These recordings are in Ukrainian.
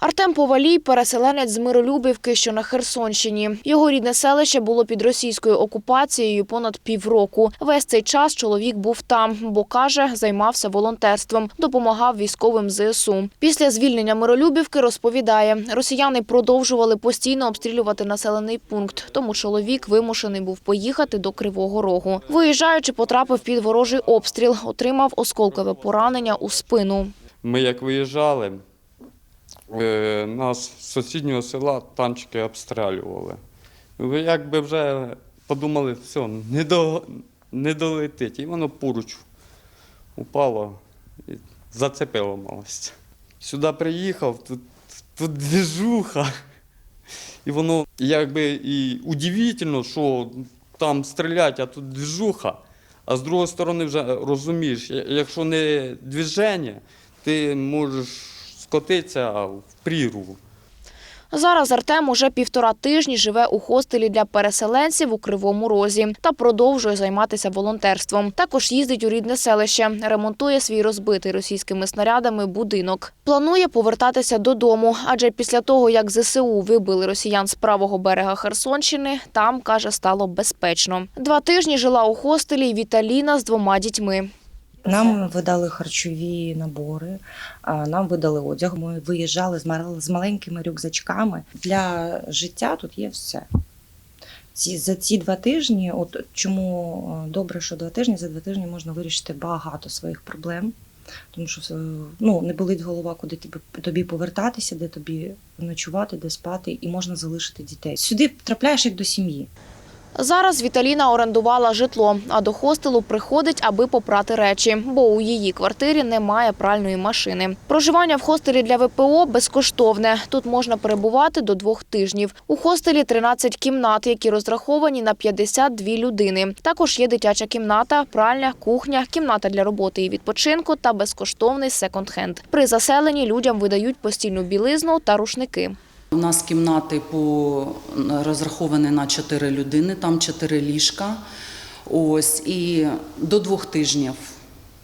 Артем Повалій – переселенець з Миролюбівки, що на Херсонщині. Його рідне селище було під російською окупацією понад півроку. Весь цей час чоловік був там, бо, каже, займався волонтерством, допомагав військовим ЗСУ. Після звільнення Миролюбівки розповідає, росіяни продовжували постійно обстрілювати населений пункт, тому чоловік вимушений був поїхати до Кривого Рогу. Виїжджаючи, потрапив під ворожий обстріл, отримав осколкове поранення у спину. Ми як виїжджали, нас з сусіднього села танчики обстрілювали. Ви якби вже подумали, все, не, до, не долетить. І воно поруч упало і зацепило малость. Сюди приїхав, тут, тут движуха. І воно якби і удивительно, що там стрілять, а тут движуха. А з другої сторони вже розумієш, якщо не движення, ти можеш скотитися в прірву. Зараз Артем уже півтора тижні живе у хостелі для переселенців у Кривому Розі та продовжує займатися волонтерством. Також їздить у рідне селище, ремонтує свій розбитий російськими снарядами будинок. Планує повертатися додому, адже після того, як ЗСУ вибили росіян з правого берега Херсонщини, там каже, стало безпечно. Два тижні жила у хостелі Віталіна з двома дітьми. Нам видали харчові набори, нам видали одяг. Ми виїжджали з мал- з маленькими рюкзачками. Для життя тут є все. Ці, за ці два тижні, от чому е, добре, що два тижні, за два тижні можна вирішити багато своїх проблем. Тому що е, ну, не болить голова, куди тобі, тобі повертатися, де тобі ночувати, де спати, і можна залишити дітей. Сюди трапляєш як до сім'ї. Зараз Віталіна орендувала житло, а до хостелу приходить, аби попрати речі, бо у її квартирі немає пральної машини. Проживання в хостелі для ВПО безкоштовне. Тут можна перебувати до двох тижнів. У хостелі 13 кімнат, які розраховані на 52 людини. Також є дитяча кімната, пральня, кухня, кімната для роботи і відпочинку та безкоштовний секонд-хенд. При заселенні людям видають постільну білизну та рушники. У нас кімнати по розраховані на 4 людини, там 4 ліжка. Ось і до двох тижнів.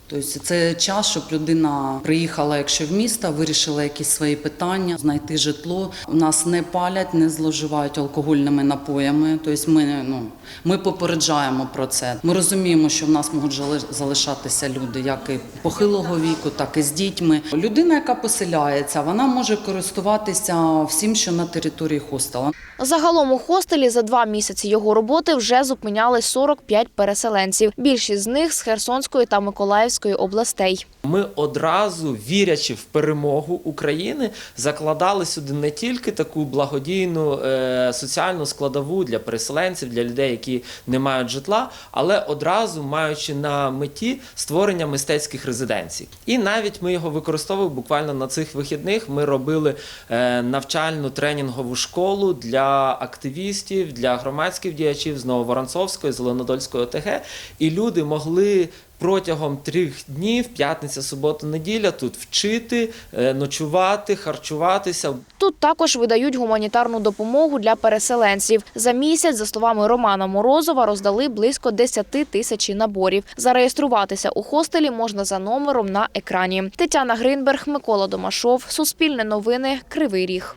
Тобто це час, щоб людина приїхала, якщо в місто, вирішила якісь свої питання, знайти житло. У нас не палять, не зловживають алкогольними напоями. Тобто ми, ну, ми попереджаємо про це. Ми розуміємо, що в нас можуть залишатися люди, як і похилого віку, так і з дітьми. Людина, яка поселяється, вона може користуватися всім, що на території хостела. Загалом у хостелі за два місяці його роботи вже зупиняли 45 переселенців. Більшість з них з Херсонської та Миколаївської областей. Ми одразу, вірячи в перемогу України, закладали сюди не тільки таку благодійну е, соціальну складову для переселенців, для людей, які не мають житла, але одразу маючи на меті створення мистецьких резиденцій. І навіть ми його використовували буквально на цих вихідних. Ми робили е, навчальну тренінгову школу для активістів, для громадських діячів з Нововоронцовської, Зеленодольської ОТГ, і люди могли протягом трьох днів, п'ятниця, субота, неділя, тут вчити, е, ночувати, харчуватися. Тут також видають гуманітарну допомогу для переселенців. За місяць, за словами Романа Морозова, роздали близько 10 тисяч наборів. Зареєструватися у хостелі можна за номером на екрані. Тетяна Гринберг, Микола Домашов, Суспільне новини, Кривий Ріг.